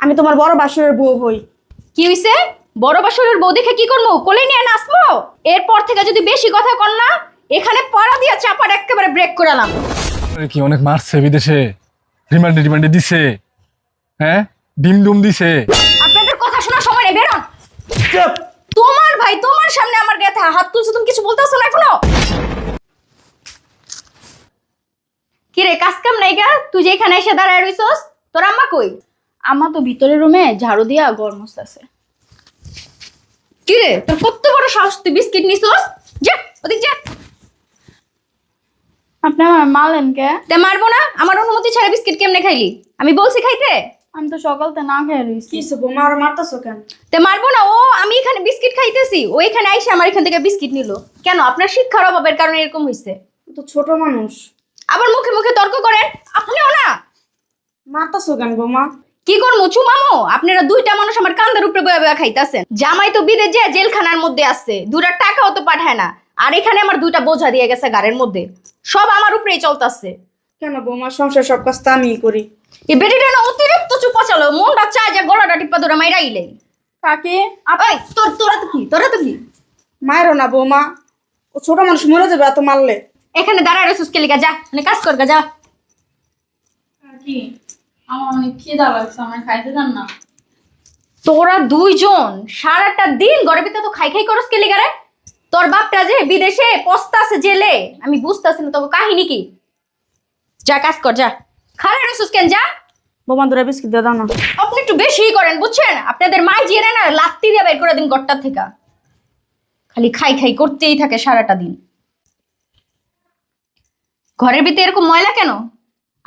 আমি তোমার বড় বাসুরের বউ হই। কি হইছে? বড় বাসরের বউ দেখে কি করব কোলে নিয়ে নাচবো? এরপর থেকে যদি বেশি কথা কর না এখানে পাড়া দিয়া চাপার একেবারে ব্রেক করালাম কি অনেক মারছে বিদেশে? রিমান্ডে রিমান্ডে দিছে। হ্যাঁ? ডিম ডুম দিছে। আপনাদের কথা শোনার সময় নেই বেরোন। তোমার ভাই তোমার সামনে আমার গায়ে হাত তুলছো তুমি কিছু বলতেছো না এখনও? কিরে কাজ কাম নাই গা? তুই যে এখানে এসে দাঁড়ায় রইছস তোর আম্মা কই? আম্মা তো ভিতরের রুমে ঝাড়ু দিয়া গরম আছে কিরে তোর কত বড় সাহস তুই বিস্কিট নিছস? যা ওদিক যা। আপনি আমার মারলেন কে? তে মারবো না আমার অনুমতি ছাড়া বিস্কিট কেমনে খাইলি? আমি বলছি খাইতে? আমি তো সকালতে না খেয়ে রয়েছি কিসে বৌমা আর মারতেছো কেন? তে মারবো না ও আমি এখানে বিস্কিট খাইতেছি। ও এখানে আইসে আমার এখান থেকে বিস্কিট নিল। কেন? আপনার শিক্ষার অভাবের কারণে এরকম হয়েছে ও তো ছোট মানুষ। আবার মুখে মুখে তর্ক করেন আপনিও না। মারতেছো কেন বৌমা কি করব চুমামো আপনারা দুইটা মানুষ আমার কান্দার উপরে বয়া বয়া খাইতেছেন। জামাই তো বিদে যে জেলখানার মধ্যে আছে দুটা টাকাও তো পাঠায় না। আর এখানে আমার দুইটা বোঝা দিয়ে গেছে গাড়ির মধ্যে। সব আমার উপরেই চলতেছে। কেন বৌমা? সংসার সব কাজ তো আমিই করি। এই বেটিটা না অতিরিক্ত চুপা চালো মনটা চায় যে গলাটা টিপা ধরে মাইরা ইলে কাকি? এই, তোর তোরা তো কি? তোরা তো কি? মায়েরও না বৌমা। ও ছোট মানুষ মরে যাবে এত মারলে। এখানে দাঁড়ায় রসুস কেলিকা যা। মানে কাজ কর গা, যা। কাকি আমার অনেক খিদা লাগছে আমার খাইতে দেন না। তোরা দুইজন সারাটা দিন ঘরের ভিতরে তো খাই খাই করস কে লিগারে তোর বাপটা যে বিদেশে পস্তাছে জেলে আমি বুঝতেছি না তোকে কাহিনী কি? যা কাজ কর যা। খারাপ রসুস কেন যা। বৌমা দুরা বিস্কিট দিয়ে দাও না। আপনি একটু বেশি করেন বুঝছেন? আপনাদের মাই জিয়ে না লাত্তি দিয়ে বের করে দিন গড়টার থেকে। খালি খাই খাই করতেই থাকে সারাটা দিন। ঘরের ভিতরে এরকম ময়লা কেন?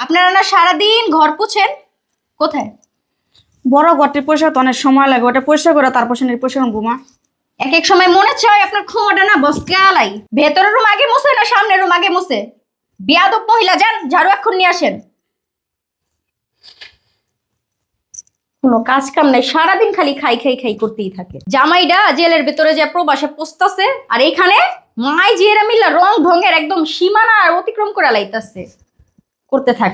আপনারা না সারাদিন ঘর পুছেন? কোথায়? বড় ঘরটি পয়সা তো অনেক সময় লাগে ওটা পয়সা করে তারপর সে পয়সা বৌমা এক এক সময় মনে চায় আপনার ক্ষমাটা না বসকে আলাই ভেতরের রুম আগে মুছে না সামনের রুম আগে মুছে? বিয়াদব মহিলা যান ঝাড়ু এখন নিয়ে আসেন। কোনো কাজ কাম নাই সারাদিন খালি খাই খাই খাই করতেই থাকে। জামাইডা জেলের ভেতরে যে প্রবাসে পোস্তাছে আর এইখানে মাই জিয়েরা মিল্লা রং ঢঙের একদম সীমানা আর অতিক্রম করে লাইতাছে। করতে থাক।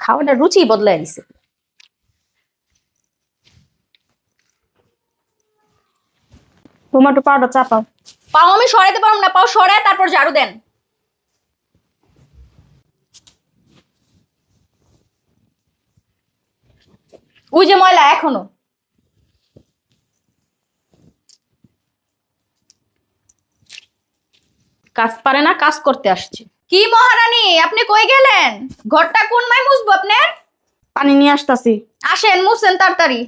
খাওয়াটা রুচি বদলাই দিছে। একটু পাউডার চাপাও পাও। আমি সরাইতে পারব না। পাও সরায় তারপর ঝাড়ু দেন। ওই যে ময়লা, এখনও। কাজ পারে না কাজ করতে আসছে। কি মহারানী আপনি কই গেলেন? ঘরটা কোন মাই মুছবো আপনার? পানি নিয়ে আসতাছি। আসেন মুছেন তাড়াতাড়ি।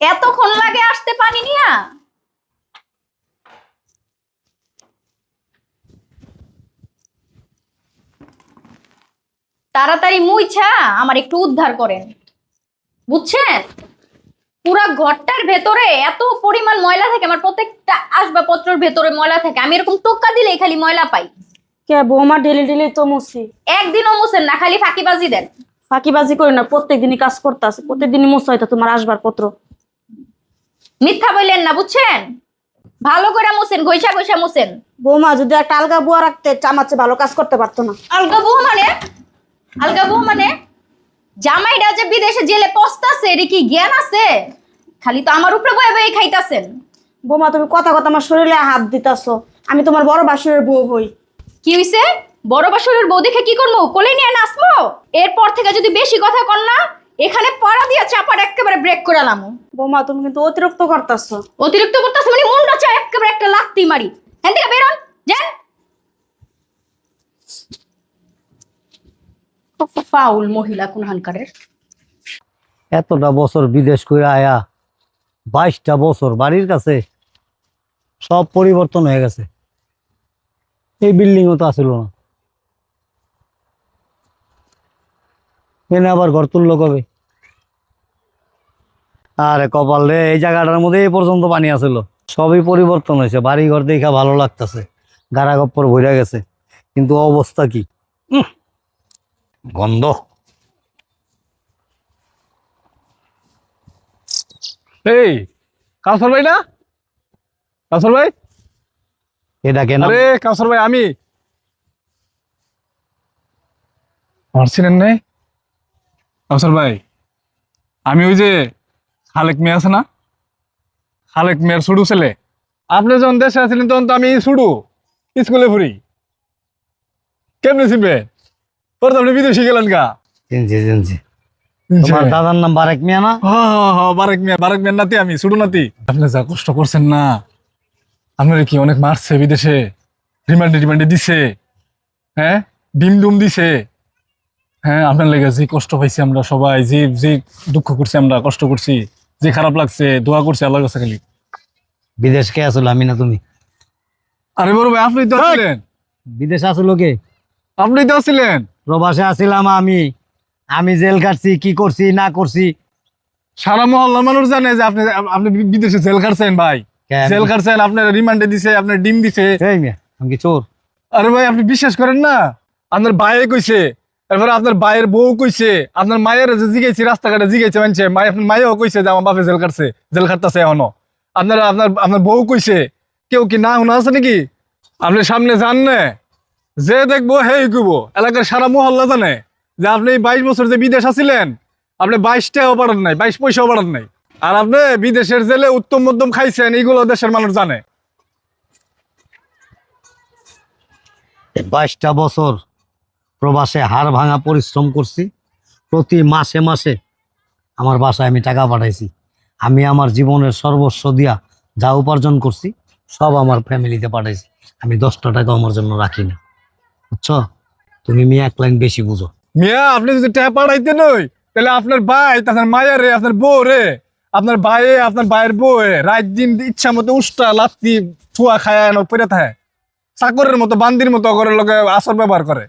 এতক্ষণ লাগে আসতে পানি নিয়া? তাড়াতাড়ি মুইছা আমার একটু উদ্ধার করেন। বুঝছেন? পুরা ঘরটার ভেতরে এত পরিমাণ ময়লা থাকে আমার প্রত্যেকটা আসবাবপত্রের ভেতরে ময়লা থাকে। আমি এরকম টোক্কা দিলেই খালি ময়লা পাই। কে বৌমা ডেলি ডেলি তো মুছি একদিনও মুছেন না খালি ফাঁকিবাজি দেন। ফাঁকিবাজি করি না প্রত্যেকদিনই কাজ করতেছে প্রত্যেক দিনই মুছা হয়তো তোমার আসবার পত্র মিথ্যা বললেন না বুঝছেন? ভালো করে মুছেন ঘইসা ঘইসা মুছেন বৌমা যদি একটা আলগা বুয়া রাখতে চামাচ্ছে ভালো কাজ করতে পারতো না। আলগা বউ মানে? আলগা বউ মানে? জামাইটা যে বিদেশে জেলে পস্তাছে এর কি জ্ঞান আছে? খালি তো আমার উপরে বয়ে বয়ে খাইতাছেন। বৌমা তুমি কথা কথা আমার শরীরে হাত দিতাছো। আমি তোমার বড় বাসুরের বউ হই। কি হইছে? বড় বাসুরের বউ দেখে কি করব কোলে নিয়ে নাচবো এরপর থেকে যদি বেশি কথা কর না এখানে পাড়া দিয়া চাপার একেবারে ব্রেক করে করালাম বৌমা তুমি কিন্তু অতিরিক্ত করতেছো। অতিরিক্ত করতেছে মানে মনটা চায় একেবারে একটা লাত্তি মারি। হ্যাঁ থেকে বেরোন যান। ফাউল মহিলা কোন হানকারের এতটা বছর বিদেশ করে আয়া বাইশটা বছর বাড়ির কাছে সব পরিবর্তন হয়ে গেছে। এই বিল্ডিংও তো আসিল না। এনে আবার ঘর তুললো কবে? আরে কপাল রে এই জায়গাটার মধ্যে এই পর্যন্ত পানি আসিল। সবই পরিবর্তন হয়েছে বাড়ি ঘর দেখা ভালো লাগতেছে গাড়া গপ্পর ভরে গেছে। কিন্তু অবস্থা কি? উহ, গন্ধ। এই কাউসার ভাই না? কাউসার ভাই? এটা কেন আরে কাউসার ভাই আমি। আমার চিনেন নাই? আফসার ভাই আমি ওই যে খালেক মেয়ে আছে না? খালেক মেয়ের ছুডু ছেলে। আপনি যখন দেশে আছিলেন তখন তো আমি ছুডু স্কুলে ঘুরি কেমনে ছিবে তো আপনি বিদেশি গেলেন গা। চিনছি চিনছি তোমার দাদার নাম বারেক মিয়া না? হ হ হ বারেক মিয়া বারেক মিয়ার নাতি আমি নাতি। আপনি যা কষ্ট করছেন না। আপনার কি অনেক মারছে বিদেশে? রিমান্ডে রিমান্ডে দিছে। হ্যাঁ? ডিম ডুম দিছে। হ্যাঁ আপনার লেগে যে কষ্ট পাইছি আমরা সবাই যে যে দুঃখ করছি আমরা কষ্ট করছি যে খারাপ লাগছে দোয়া করছি আল্লাহর কাছে খালি। বিদেশ কে আসলো? আমি না তুমি? আরে বড় ভাই আপনি তো আছিলেন। বিদেশ আসলো কে? আপনি তো আছিলেন। প্রবাসে আসিলাম আমি। আমি জেল কাটছি কি করছি না করছি। সারা মহল্লার মানুষ জানে যে আপনি আপনি বিদেশে জেল খাটছেন ভাই। জেল খাটছেন আপনার রিমান্ডে দিছে আপনার ডিম দিছে। আমি কি চোর? আরে ভাই আপনি বিশ্বাস করেন না? আপনার বাইরে কইছে এরপরে আপনার বাইরের বউ কইছে আপনার মায়ের যে জিগাইছি রাস্তাঘাটে জিগাইছে মানছে আপনার মায়েও কইছে যে আমার বাপে জেল কাটছে জেল খাটতেছে এখনও। আপনার আপনার আপনার বউ কইছে কেউ কি না শোনা আছে নাকি? আপনি সামনে যান না। যে দেখব হেই কইব এলাকার সারা মহল্লা জানে যে আপনি বাইশ বছর যে বিদেশ আছিলেন, আপনি বাইশ টাকাও পারেন নাই, বাইশ পয়সাও পারেন নাই। আর আপনি বিদেশের জেলে উত্তম মধ্যম খাইছেন, এইগুলো দেশের মানুষ জানে। বাইশটা বছর প্রবাসে হাড় ভাঙা পরিশ্রম করছি। প্রতি মাসে মাসে আমার বাসায় আমি টাকা পাঠাইছি। আমি আমার জীবনের সর্বস্ব দিয়া যা উপার্জন করছি, সব আমার ফ্যামিলিতে পাঠাইছি। আমি দশটা টাকা আমার জন্য রাখি না। বুঝছ? তুমি মেয়ে এক লাইন বেশি বুঝো। মিয়া আপনি যদি ট্যাপ পাঠাইতে নই তাহলে আপনার ভাই রে আপনার বউ রে আপনার ভাইয়ে আপনার ভাইয়ের বউ রাত দিন ইচ্ছা মতো উষ্টা লাত্তি থুয়া খায় এনে পড়ে থাকে। চাকরের মতো বান্দির মতো করে লোকে আসর ব্যবহার করে।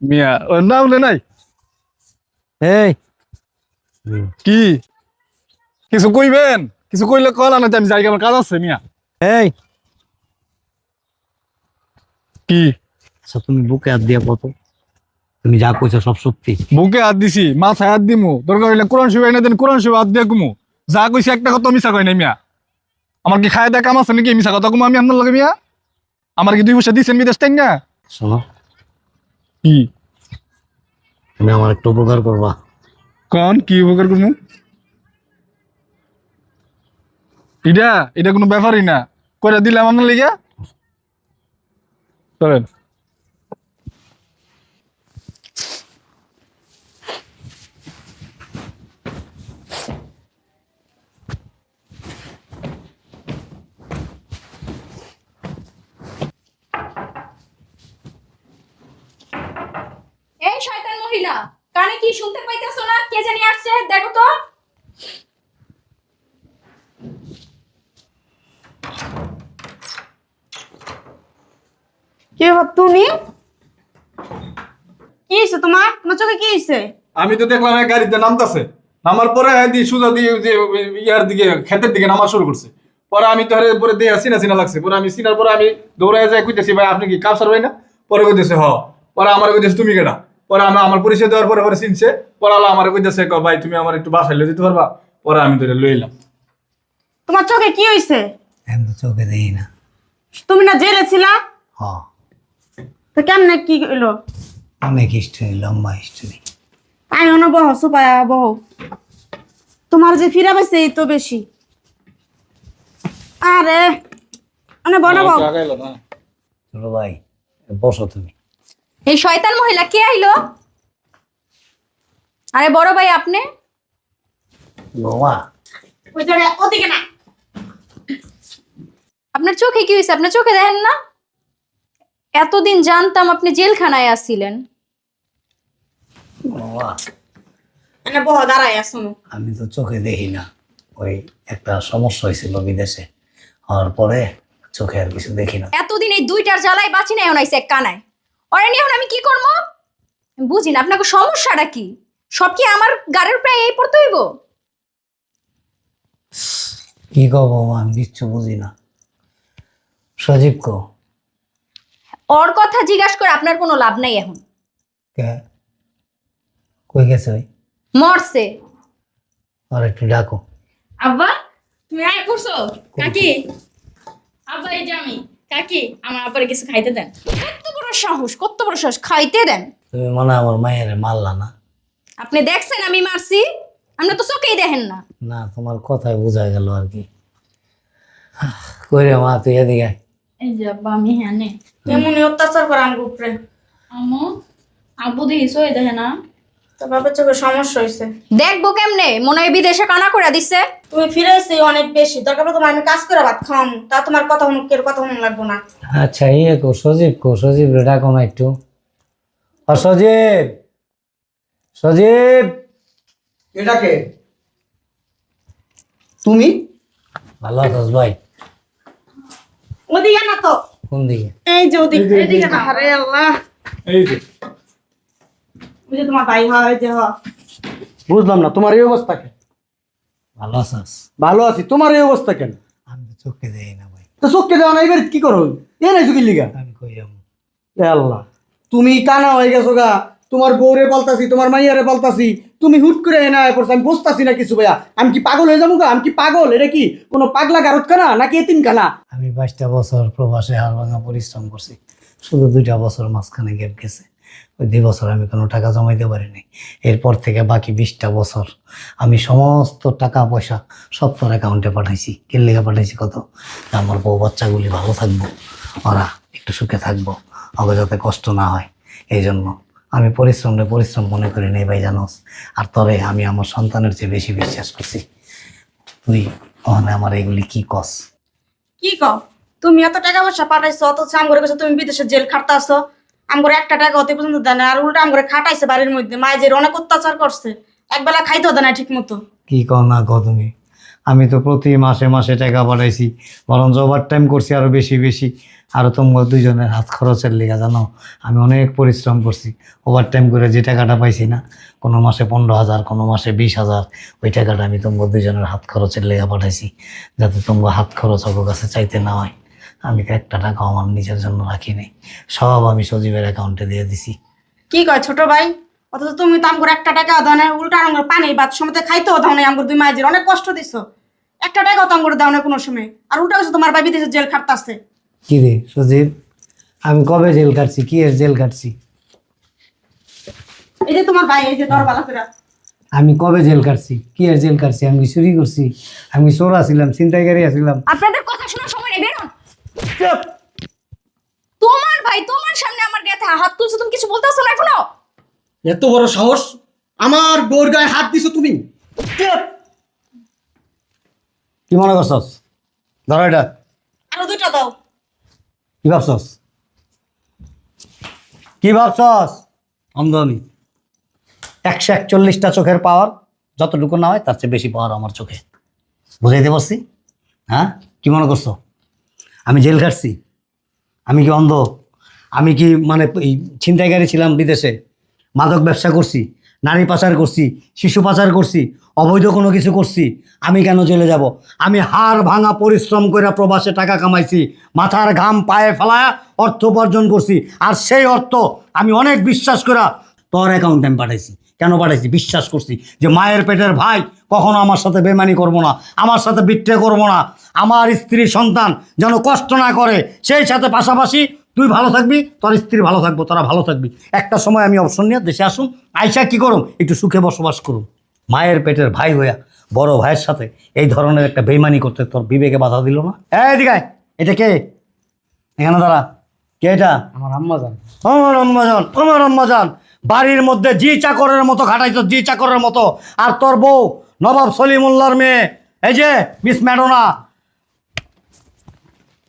মিয়া ও না বলে নাই। এই। কি? কিছু কইবেন? কিছু কইলে কলা না আমি যাই আমার কাজ আছে মিয়া। এই। কি? আচ্ছা তুমি বুকে হাত দিয়া কত তুমি যা কইছো সব সত্যি। বুকে হাত দিছি মাথায় হাত দিমু। দরকার হইলে কোরআন শিব এনে দেন কোরআন শিব হাত দিয়ে কুমু যা কইছি একটা কথা মিশা কই নাই মিয়া। আমার কি খায় দেয় কাম আছে নাকি? মিশা কথা কুমু আমি আপনার লগে মিয়া। আমার কি দুই পয়সা দিচ্ছেন বিদেশ তাই না? শোনো। কি? তুমি আমার একটু উপকার করবা। কন? কি উপকার করব? এটা এটা কোনো ব্যাপারই না। করে দিলাম আপনার লিগা চলেন। এই শয়তান মহিলা কানে কি শুনতে পাইতেছো না? কে জানি আসছে দেখো তো। কি ব্যাপার তুমি? কি হয়েছে তোমার? তোমার চোখে কি হয়েছে আমি তো দেখলাম এক গাড়িতে নামতাছে। নামার পরে হ্যাঁ সুজা দিয়ে যে ইয়ার দিকে ক্ষেতের দিকে নামা শুরু করছে। পরে আমি তো পরে দিয়ে চিনা চিনা লাগছে। পরে আমি চিনার পরে আমি দৌড়ায় যাই কইতেছি ভাই আপনি কি কাপসার ভাই না? পরে কইতেছে হ। পরে আমার কইতেছে তুমি কেডা? পরে আমি আমার পরিচয় দেওয়ার পরে পরে চিনছে। পরে আল্লাহ আমার কইতেছে ক ভাই তুমি আমার একটু বাসায় লয়ে যেতে পারবা? পরে আমি ধরে লই এলাম। তোমার চোখে কি তো চোখে না। তুমি না জেলে ছিলা? হ। তো কেমনে কি হইল অনেক হিস্ট্রি লম্বা হিস্ট্রি আমি মনে বহ সুপায়া বহ তোমার যে ফিরা পাইছে এই তো বেশি। আরে মানে বনাবো চলো ভাই বসো তুমি। এই শয়তান মহিলা কে আইলো? আরে বড় ভাই আপনি? বাবা ওই জায়গায় ওদিকে না। আপনার চোখে কি হয়েছে আপনার চোখে দেখেন না? এতদিন জানতাম আপনি জেলখানায় আসছিলেন বাবা। বহ আমি তো চোখে দেখি না। ওই একটা সমস্যা হয়েছিল বিদেশে। হওয়ার পরে চোখে আর কিছু দেখি না। এতদিন এই দুইটার জ্বালাই বাঁচি না এখন আইসে এক কানায়। ওরে নিয়ে এখন আমি কি করব? আমি বুঝি না আপনাকে সমস্যাটা কি? সব কি আমার গাড়ির প্রায় এই পড়তে হইব? কি কব আমি কিচ্ছু বুঝি না। সজীব কো ওর কথা জিজ্ঞাসা করে আপনার কোনো লাভ নাই এখন। কই গেছে ওই? মরছে। আর একটু ডাকো। আব্বা তুমি আয় করছ কাকি? আব্বা এই যে আমি। কাকি আমার আব্বার কিছু খাইতে দেন। কত বড় সাহস কত বড় সাহস। খাইতে দেন। তুমি মনে আমার মায়ের মারলা না? আপনি দেখছেন আমি মারছি? আপনি তো চোখেই দেখেন না। না তোমার কথায় বোঝা গেল আর কি। কই রে মা তুই এদিকে আয়। এই যে আব্বা আমি হ্যাঁ নে। অত্যাচার করে আমার উপরে। আমু আব্বু দেখিস ওই দেখে না। তো চোখে সমস্যা হয়েছে দেখব কেমনে? মনে হয় বিদেশে কানা করে দিছে। তুমি ফিরেছি অনেক বেশি। দরকার পড়ে তোমার আমি কাজ করে ভাত তা তোমার কথা কথা শুনুন লাগবো না। আচ্ছা ইয়ে কো সজীব কো সজীব রে ডাকো না একটু। ও সজীব! সজীব! এটাকে তুমি? ভালো আছিস ভাই। ওদিকে না তো। কোন দিকে? এই যে ওদিকে। এদিকে না আরে আল্লাহ। এই যে। যে তোমার ভাই হয় যে হয় বুঝলাম না তোমার এই অবস্থা কেন? ভালো আছিস। ভালো আছি তোমার এই অবস্থা কেন? আমি তো চোখে দেই না ভাই। তো চোখকে দেওয়া না এবার কি করো? এ নাই চুকির লিগা? আমি কই যাব? আল্লাহ। তুমি কানা হয়ে গেছো গা। তোমার বউরে পালতাছি, তোমার মাইয়ারে পালতাছি, তুমি হুট করে এনে আয় পড়ছো, আমি বুঝতাছি না কিছু ভাইয়া। আমি কি পাগল হয়ে যাব আমি কি পাগল? এটা কি, কোনো পাগলা গারত খানা নাকি এতিম খানা আমি বাইশটা বছর প্রবাসে হাড় ভাঙা পরিশ্রম করছি। শুধু দুইটা বছর মাঝখানে গ্যাপ গেছে। ওই দুই বছর আমি কোনো টাকা জমাইতে পারিনি। এরপর থেকে বাকি বিশটা বছর আমি সমস্ত টাকা পয়সা সব তোর অ্যাকাউন্টে পাঠাইছি। কেল্লিগা পাঠাইছি কত? আমার বউ বাচ্চাগুলি ভালো থাকব, ওরা একটু সুখে থাকব, ওকে যাতে কষ্ট না হয়। এই জন্য আমি পরিশ্রমে পরিশ্রম মনে করি নেই ভাই জানোস। আর তবে আমি আমার সন্তানের চেয়ে বেশি বিশ্বাস করছি। তুই ওখানে আমার এগুলি কি কস? কি ক তুমি এত টাকা পয়সা পাঠাইছো অত আম করে গেছো তুমি বিদেশে জেল খাটতে আসো আম করে একটা টাকা অতি পর্যন্ত দেয় না আর উল্টা আম করে খাটাইছে বাড়ির মধ্যে। মায়ের অনেক অত্যাচার করছে একবেলা খাইতে হতো না ঠিক মতো কি কও না কও তুমি? আমি তো প্রতি মাসে মাসে টাকা পাঠাইছি, বরঞ্চ ওভার টাইম করছি আরও বেশি বেশি। আরও তোমার দুইজনের হাত খরচের লেগে, জানো? আমি অনেক পরিশ্রম করছি ওভার টাইম করে যে টাকাটা পাইছি না, কোনো মাসে পনেরো হাজার, কোনো মাসে বিশ হাজার, ওই টাকাটা আমি তোমার দুইজনের হাত খরচের লেগে পাঠাইছি, যাতে তোমরা হাত খরচ ওর কাছে চাইতে না হয়। আমি তো একটা টাকা আমার নিজের জন্য রাখিনি সব আমি সজীবের অ্যাকাউন্টে দিয়ে দিছি। কি কয় ছোট ভাই? অথচ তুমি তো আম একটা টাকা দাও না উল্টা আম পানি ভাত সময় খাইতেও দাও না দুই মায়ের অনেক কষ্ট দিছো। একটা টাকাও তো আম করে দাও না কোনো সময়। আর উল্টা গেছো তোমার ভাই বিদেশে জেল খাটতে কি রে সজীব আমি কবে জেল কাটছি কি এর জেল কাটছি এই যে তোমার ভাই এই যে দরবালা করে আমি কবে জেল কাটছি কি আর জেল কাটছি আমি চুরি করছি। আমি চোর আছিলাম ছিনতাইকারী আছিলাম। আপনাদের কথা শোনার সময় নেই বেরোন। তোমার ভাই তোমার সামনে আমার গায়ে হাত তুলছো তুমি কিছু বলতেছো না এখনও? এত বড় সাহস? আমার বোর গায়ে হাত দিছো তুমি? কি মনে করছস? ধরো এটা। আরও দুইটা দাও। কি ভাবছস? কি ভাবছস? অন্ধ আমি একশো একচল্লিশটা চোখের পাওয়ার যতটুকু না হয় তার চেয়ে বেশি পাওয়ার আমার চোখে। বুঝাইতে পারছি? হ্যাঁ? কি মনে করছ? আমি জেল খাটছি। আমি কি অন্ধ? আমি কি মানে এই ছিনতাইকারী ছিলাম বিদেশে? মাদক ব্যবসা করছি, নারী পাচার করছি, শিশু পাচার করছি, অবৈধ কোনো কিছু করছি, আমি কেন চলে যাব? আমি হাড় ভাঙা পরিশ্রম করে প্রবাসে টাকা কামাইছি, মাথার ঘাম পায়ে ফেলায়া অর্থ উপার্জন করছি, আর সেই অর্থ আমি অনেক বিশ্বাস করে তোর অ্যাকাউন্টে আমি পাঠাইছি। কেন পাঠাইছি? বিশ্বাস করছি যে মায়ের পেটের ভাই কখনো আমার সাথে বেমানি করব না, আমার সাথে বিট্রে করব না, আমার স্ত্রী সন্তান যেন কষ্ট না করে, সেই সাথে পাশাপাশি তুই ভালো থাকবি তোর স্ত্রী ভালো থাকব তোরা ভালো থাকবি। একটা সময় আমি অপশন নিয়ে দেশে আসুন আইসা কি করুম? একটু সুখে বসবাস করুন মায়ের পেটের ভাই হইয়া বড় ভাইয়ের সাথে এই ধরনের একটা বেইমানি করতে তোর বিবেকে বাধা দিল না? এই দিকায় এটা কে? এখানে দাঁড়া। কে এটা? আমার আম্মা জান। আমার আম্মাজান আমার আম্মাজান বাড়ির মধ্যে জি চাকরের মতো খাটাইছ জি চাকরের মতো। আর তোর বউ নবাব সলিমুল্লার মেয়ে। এই যে মিস ম্যাডোনা।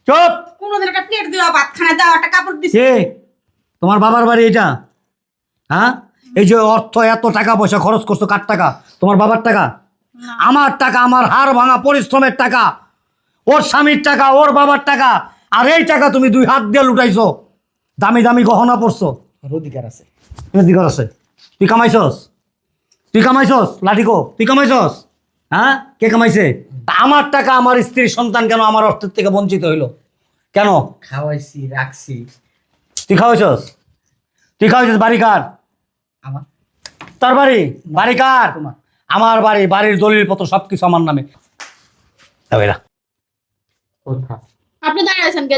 চুপ! কোনোদিন একটা প্লেট দিও ভাত খানা দাও একটা কাপড় দিছি। কে? তোমার বাবার বাড়ি এটা? হ্যাঁ? এই যে অর্থ এত টাকা পয়সা খরচ করছ কার টাকা? তোমার বাবার টাকা? আমার টাকা আমার হাড় ভাঙা পরিশ্রমের টাকা। ওর স্বামীর টাকা ওর বাবার টাকা আর এই টাকা তুমি দুই হাত দিয়ে লুটাইছো। দামি দামি গহনা পড়ছো অধিকার আছে। অধিকার আছে। তুই কামাইছস? তুই কামাইছস? লাঠিকো তুই কামাইছস? হ্যাঁ? কে কামাইছে? আমার টাকা আমার স্ত্রীর সন্তান কেন আমার অর্থের থেকে বঞ্চিত হইল? কেন? খাওয়াইছি রাখছি। তুই খাওয়াইছস? তুই খাওয়াইছস বাড়ি কার? আমার? তার বাড়ি? বাড়ি কার? তোমার। আমার বাড়ি বাড়ির দলিল পত্র সবকিছু আমার নামে। এরা। আপনি দাঁড়িয়ে আছেন কে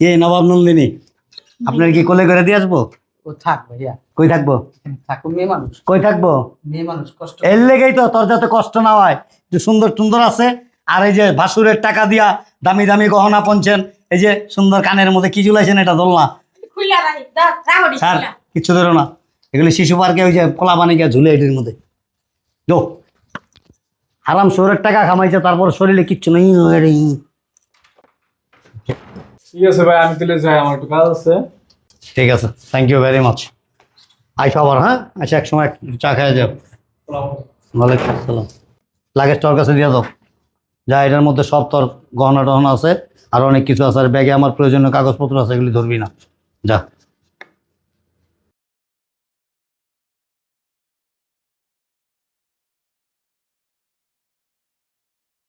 কে নবাব নন্দিনী আপনার কি কোলে করে দিয়ে আসব? ও থাক ভাইয়া? কই থাকব? থাকো মেয়ে মানুষ। কই থাকব? মেয়ে মানুষ কষ্ট এর লেগেই তো তোর যাতে কষ্ট না হয়। যে সুন্দর সুন্দর আছে আর এই যে ভাসুরের টাকা দিয়া দামি দামি গহনা পঞ্চেন এই যে সুন্দর কানের মধ্যে কি ঝুলাইছেন এটা দোলনা? দা স্যার কিচ্ছু ধরো না। এগুলি শিশু পার্কে ওই যে পোলা বানি গিয়ে ঝুলে এটির মধ্যে। যো। আরাম শহরের টাকা কামাইছে তারপর শরীরে কিচ্ছু নেই ঠিক আছে ভাই? আমি তাহলে যাই আমার একটু কাজ আছে। ঠিক আছে থ্যাংক ইউ ভেরি মাচ আইসো আবার হ্যাঁ? আচ্ছা এক সময় চা খেয়ে যাও। ওয়ালাইকুম আসসালাম। লাগেজ তোর কাছে দিয়ে দাও। যা এটার মধ্যে সব তোর গহনা টহনা আছে, আর অনেক কিছু আছে। আর ব্যাগে আমার প্রয়োজনীয় কাগজপত্র আছে, এগুলি ধরবি না। যা।